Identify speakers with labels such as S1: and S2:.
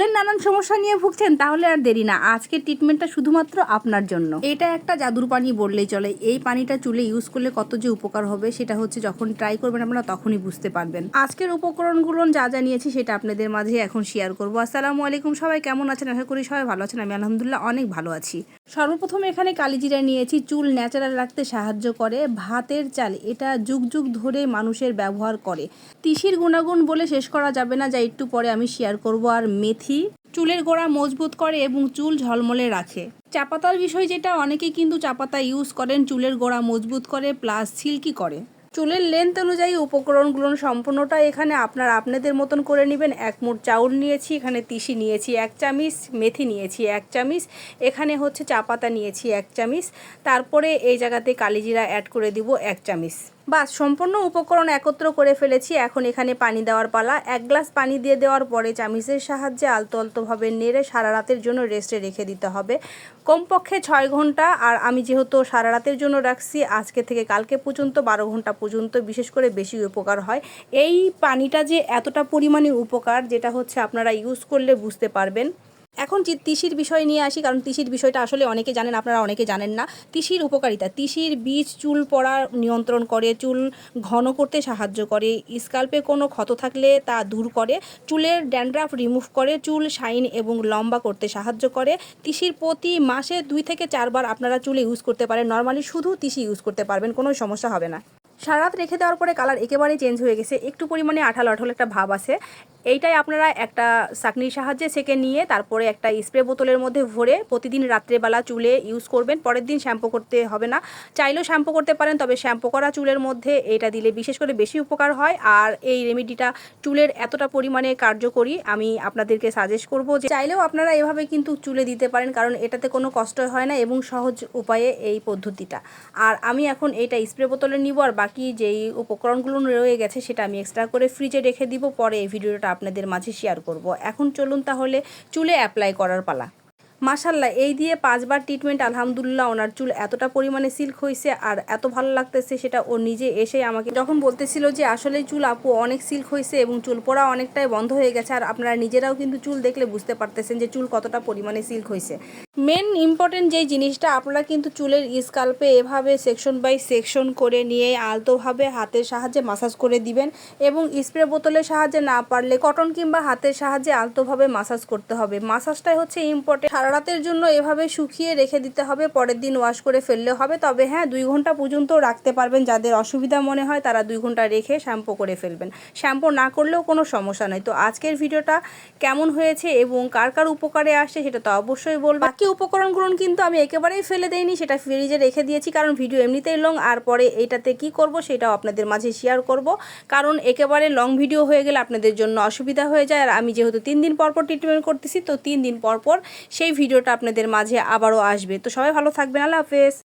S1: চুলের নানান সমস্যা নিয়ে ভুগছেন, তাহলে আর দেরি না। আজকের ট্রিটমেন্টটা শুধুমাত্র আপনার জন্য। এটা একটা জাদুর পানি বললেই চলে। এই পানিটা চুলে ইউজ করলে কত যে উপকার হবে, সেটা হচ্ছে যখন ট্রাই করবেন আপনারা তখনই বুঝতে পারবেন। আজকের উপকরণগুলো যা যা নিয়েছি, সেটা আপনাদের মাঝে এখন শেয়ার করব। আসসালামু আলাইকুম সবাই, কেমন আছেন? আশা করি সবাই ভালো আছেন। আমি আলহামদুলিল্লাহ অনেক ভালো আছি। সর্বপ্রথম এখানে কালিজিরা নিয়েছি। চুল ন্যাচারাল রাখতে সাহায্য করে। ভাতের চাল, এটা যুগ যুগ ধরে মানুষের ব্যবহার করে। তিসির গুণাগুণ বলে শেষ করা যাবে না, যা একটু পরে আমি শেয়ার করব। আর মেথি, চুলের গোড়া মজবুত করে এবং চুল ঝলমলে রাখে। চাপাতার বিষয় যেটা অনেকে কিন্তু চাপাতা ইউজ করেন, চুলের গোড়া মজবুত করে প্লাস সিল্কি করে। চুলের লেন্থ অনুযায়ী উপকরণগুলো সম্পূর্ণটা এখানে আপনার আপনাদের মতন করে নেবেন। এক মুঠ চাউল নিয়েছি, এখানে তিসি নিয়েছি, এক চামিচ মেথি নিয়েছি, এক চামিচ। এখানে হচ্ছে চা পাতা নিয়েছি, এক চামিচ। তারপরে এই জায়গাতে কালিজিরা অ্যাড করে দিব, এক চামিচ। বাস, সম্পূর্ণ উপকরণ একত্র করে ফেলেছি। এখন এখানে পানি দেওয়ার পালা। এক গ্লাস পানি দিয়ে দেওয়ার পরে চামিচের সাহায্যে আলতো আলতোভাবে নেড়ে সারা রাতের জন্য রেস্টে রেখে দিতে হবে। কমপক্ষে ছয় ঘণ্টা। আর আমি যেহেতু সারা রাতের জন্য রাখছি, আজকে থেকে কালকে পর্যন্ত, বারো ঘণ্টা পর্যন্ত বিশেষ করে বেশি উপকার হয়। এই পানিটা যে এতটা পরিমাণে উপকার, যেটা হচ্ছে আপনারা ইউজ করলে বুঝতে পারবেন। এখন যে তিসির বিষয় নিয়ে আসি, কারণ তিসির বিষয়টা আসলে অনেকে জানেন, আপনারা অনেকে জানেন না। তিসির উপকারিতা, তিসির বীজ চুল পড়া নিয়ন্ত্রণ করে, চুল ঘন করতে সাহায্য করে, স্কাল্পে কোনো ক্ষত থাকলে তা দূর করে, চুলের ড্যান্ড্রাফ রিমুভ করে, চুল শাইন এবং লম্বা করতে সাহায্য করে। তিসির প্রতি মাসে দুই থেকে চারবার আপনারা চুলে ইউজ করতে পারেন। নর্মালি শুধু তিসি ইউজ করতে পারবেন, কোনো সমস্যা হবে না। সারা রাত রেখে দেওয়ার পরে কালার একেবারেই চেঞ্জ হয়ে গেছে। একটু পরিমাণে আঠালো আঠালো একটা ভাব আছে। এইটাই আপনারা একটা চাকনির সাহায্যে সেকে নিয়ে তারপরে একটা স্প্রে বোতলের মধ্যে ভরে প্রতিদিন রাত্রেবেলা চুলে ইউজ করবেন। পরের দিন শ্যাম্পু করতে হবে না। চাইলেও শ্যাম্পু করতে পারেন, তবে শ্যাম্পু করা চুলের মধ্যে এটা দিলে বিশেষ করে বেশি উপকার হয়। আর এই রেমেডিটা চুলের এতটা পরিমাণে কার্যকরী, আমি আপনাদেরকে সাজেস্ট করব যে চাইলেও আপনারা এভাবে কিন্তু চুলে দিতে পারেন, কারণ এটাতে কোনো কষ্ট হয় না এবং সহজ উপায়ে এই পদ্ধতিটা। আর আমি এখন এইটা স্প্রে বোতলে নিব, আর বাকি যেই উপকরণগুলো রয়ে গেছে সেটা আমি এক্সট্রা করে ফ্রিজে রেখে দিব। পরে এই ভিডিওটা আপনাদের মাঝে শেয়ার করব। এখন চলুন তাহলে চুলে অ্যাপ্লাই করার পালা। মাশাল্লাহ, এই দিয়ে পাঁচবার ট্রিটমেন্ট আলহামদুলিল্লাহ ওনার চুল এতটা পরিমাণে সিল্ক হয়েছে আর এত ভালো লাগতেছে সেটা ও নিজে এসে আমাকে যখন বলতেছিল যে আসলে চুল আপু অনেক সিল্ক হয়েছে এবং চুল পড়া অনেকটাই বন্ধ হয়ে গেছে আর আপনারা নিজেরাও কিন্তু চুল দেখলে বুঝতে পারতেছেন যে চুল কতটা পরিমাণে সিল্ক হয়েছে মেন ইম্পর্টেন্ট যেই জিনিসটা আপনারা কিন্তু চুলের স্কাল্পে এভাবে সেকশন বাই সেকশন করে নিয়ে আলতোভাবে হাতের সাহায্যে মাসাজ করে দিবেন এবং স্প্রে বোতলের সাহায্যে না পারলে কটন কিংবা হাতের সাহায্যে আলতোভাবে মাসাজ করতে হবে। মাসাজটাই হচ্ছে ইম্পর্টেন্ট রাতের জন্য এভাবে শুকিয়ে রেখে দিতে হবে, পরের দিন ওয়াশ করে ফেললে হবে। তবে হ্যাঁ দুই ঘণ্টা পর্যন্ত রাখতে পারবেন। যাদের অসুবিধা মনে হয়, তারা দুই ঘণ্টা রেখে শ্যাম্পু করে ফেলবেন। শ্যাম্পু না করলেও কোনো সমস্যা নেই। তো আজকের ভিডিওটা কেমন হয়েছে এবং কার কার উপকারে আসছে, সেটা তো অবশ্যই বলব। বাকি উপকরণগুলো কিন্তু আমি একেবারেই ফেলে দেইনি, সেটা ফ্রিজে রেখে দিয়েছি, কারণ ভিডিও এমনিতেই লং আর পরে এইটাতে কি করব, সেটাও আপনাদের মাঝে শেয়ার করব। কারণ একেবারে লং ভিডিও হয়ে গেলে আপনাদের জন্য অসুবিধা হয়ে যায়। আর আমি যেহেতু তিন দিন পর পর ট্রিটমেন্ট করতেছি, তো তিন দিন পর পর সেই ভিডিওটা আপনাদের মাঝে আবারও আসবে। তো সবাই ভালো থাকবেন আল্লাহ হাফেজ।